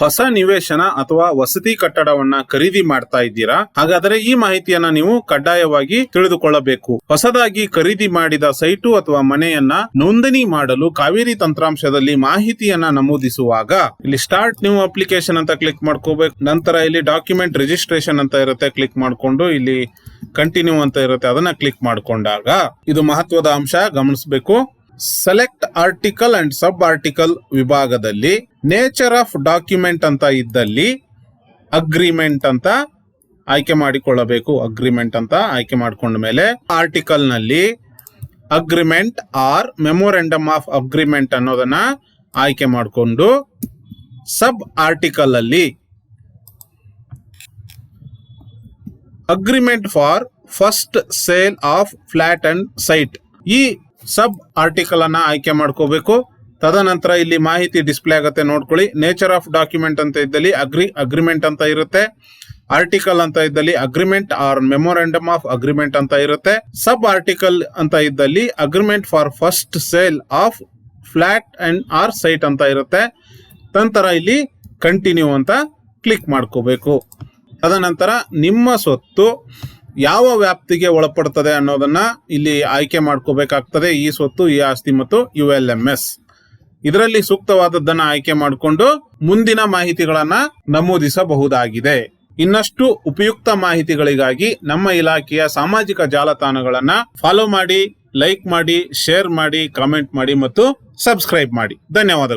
ಹೊಸ ನಿವೇಶನ ಅಥವಾ ವಸತಿ ಕಟ್ಟಡವನ್ನ ಖರೀದಿ ಮಾಡ್ತಾ ಇದ್ದೀರಾ? ಹಾಗಾದರೆ ಈ ಮಾಹಿತಿಯನ್ನ ನೀವು ಕಡ್ಡಾಯವಾಗಿ ತಿಳಿದುಕೊಳ್ಳಬೇಕು. ಹೊಸದಾಗಿ ಖರೀದಿ ಮಾಡಿದ ಸೈಟು ಅಥವಾ ಮನೆಯನ್ನ ನೋಂದಣಿ ಮಾಡಲು ಕಾವೇರಿ ತಂತ್ರಾಂಶದಲ್ಲಿ ಮಾಹಿತಿಯನ್ನ ನಮೂದಿಸುವಾಗ ಇಲ್ಲಿ ಸ್ಟಾರ್ಟ್ ನ್ಯೂ ಅಪ್ಲಿಕೇಶನ್ ಅಂತ ಕ್ಲಿಕ್ ಮಾಡ್ಕೋಬೇಕು. ನಂತರ ಇಲ್ಲಿ ಡಾಕ್ಯುಮೆಂಟ್ ರಿಜಿಸ್ಟ್ರೇಷನ್ ಅಂತ ಇರುತ್ತೆ ಕ್ಲಿಕ್ ಮಾಡ್ಕೊಂಡು ಇಲ್ಲಿ ಕಂಟಿನ್ಯೂ ಅಂತ ಇರುತ್ತೆ ಅದನ್ನ ಕ್ಲಿಕ್ ಮಾಡ್ಕೊಂಡಾಗ ಇದು ಮಹತ್ವದ ಅಂಶ ಗಮನಿಸಬೇಕು. Select article and sub article ವಿಭಾಗದಲ್ಲಿ ನೇಚರ್ ಆಫ್ ಡಾಕ್ಯುಮೆಂಟ್ ಅಂತ ಇದ್ದಲ್ಲಿ ಅಗ್ರಿಮೆಂಟ್ ಅಂತ ಆಯ್ಕೆ ಮಾಡಿಕೊಳ್ಳಬೇಕು. ಅಗ್ರಿಮೆಂಟ್ ಅಂತ ಆಯ್ಕೆ ಮಾಡಿಕೊಂಡ ಮೇಲೆ ಆರ್ಟಿಕಲ್ನಲ್ಲಿ agreement or memorandum of agreement ಅನ್ನೋದನ್ನ ಆಯ್ಕೆ ಮಾಡಿಕೊಂಡು ಸಬ್ ಆರ್ಟಿಕಲ್ ಅಲ್ಲಿ agreement for first sale of flat and site ಈ ಸಬ್ ಆರ್ಟಿಕಲ್ ಅನ್ನ ಆಯ್ಕೆ ಮಾಡ್ಕೋಬೇಕು. ತದನಂತರ ಇಲ್ಲಿ ಮಾಹಿತಿ ಡಿಸ್ಪ್ಲೇ ಆಗುತ್ತೆ ನೋಡ್ಕೊಳ್ಳಿ. ನೇಚರ್ ಆಫ್ ಡಾಕ್ಯುಮೆಂಟ್ ಅಂತ ಇದ್ದಲ್ಲಿ ಅಗ್ರಿ ಅಗ್ರಿಮೆಂಟ್ ಅಂತ ಇರುತ್ತೆ. ಆರ್ಟಿಕಲ್ ಅಂತ ಇದ್ದಲ್ಲಿ agreement or memorandum of agreement ಅಂತ ಇರುತ್ತೆ. ಸಬ್ ಆರ್ಟಿಕಲ್ ಅಂತ ಇದ್ದಲ್ಲಿ agreement for first sale of flat and or site ಅಂತ ಇರುತ್ತೆ. ನಂತರ ಇಲ್ಲಿ ಕಂಟಿನ್ಯೂ ಅಂತ ಕ್ಲಿಕ್ ಮಾಡ್ಕೋಬೇಕು. ತದನಂತರ ನಿಮ್ಮ ಸ್ವತ್ತು ಯಾವ ವ್ಯಾಪ್ತಿಗೆ ಒಳಪಡ್ತದೆ ಅನ್ನೋದನ್ನ ಇಲ್ಲಿ ಆಯ್ಕೆ ಮಾಡ್ಕೋಬೇಕಾಗ್ತದೆ ಈ ಸ್ವತ್ತು, ಈ ಆಸ್ತಿ ಮತ್ತು ಯು ಎಲ್ ಇದರಲ್ಲಿ ಸೂಕ್ತವಾದದ್ದನ್ನ ಆಯ್ಕೆ ಮಾಡಿಕೊಂಡು ಮುಂದಿನ ಮಾಹಿತಿಗಳನ್ನ ನಮೂದಿಸಬಹುದಾಗಿದೆ. ಇನ್ನಷ್ಟು ಉಪಯುಕ್ತ ಮಾಹಿತಿಗಳಿಗಾಗಿ ನಮ್ಮ ಇಲಾಖೆಯ ಸಾಮಾಜಿಕ ಜಾಲತಾಣಗಳನ್ನ ಫಾಲೋ ಮಾಡಿ ಲೈಕ್ ಮಾಡಿ ಶೇರ್ ಮಾಡಿ ಕಾಮೆಂಟ್ ಮಾಡಿ ಮತ್ತು ಸಬ್ಸ್ಕ್ರೈಬ್ ಮಾಡಿ. ಧನ್ಯವಾದಗಳು.